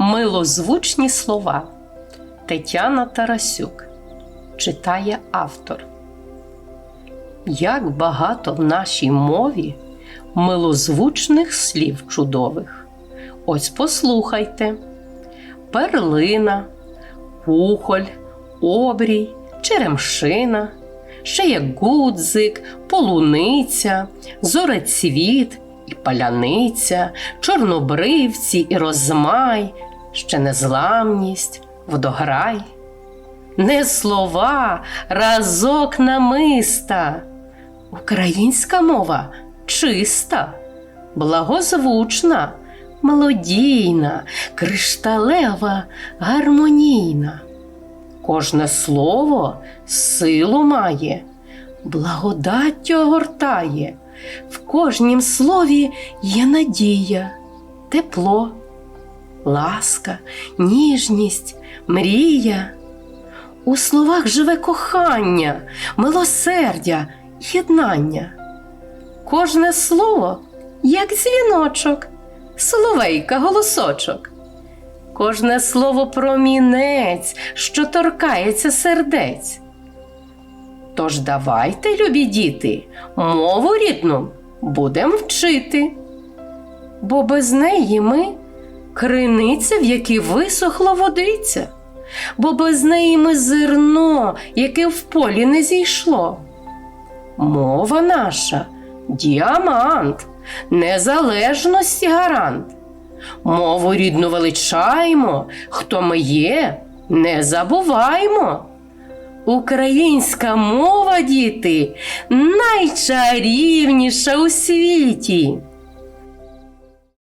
Милозвучні слова Тетяна Тарасюк читає автор. Як багато в нашій мові милозвучних слів чудових. Ось послухайте: перлина, пухоль, обрій, черемшина, ще є гудзик, полуниця, зорецвіт і паляниця, чорнобривці і розмай, ще незламність, водограй. Не слова, разок намиста. Українська мова чиста, благозвучна, мелодійна, кришталева, гармонійна. Кожне слово силу має, благодаттю огортає. В кожнім слові є надія, тепло, ласка, ніжність, мрія. У словах живе кохання, милосердя, єднання. Кожне слово, як дзвіночок, соловейка голосочок. Кожне слово промінець, що торкається сердець. Тож давайте, любі діти, мову рідну будем вчити, бо без неї ми криниця, в якій висохла водиця, бо без неї ми зерно, яке в полі не зійшло. Мова наша діамант, незалежності гарант. Мову рідну величаймо, хто ми є, не забуваймо. Українська мова, діти, найчарівніша у світі.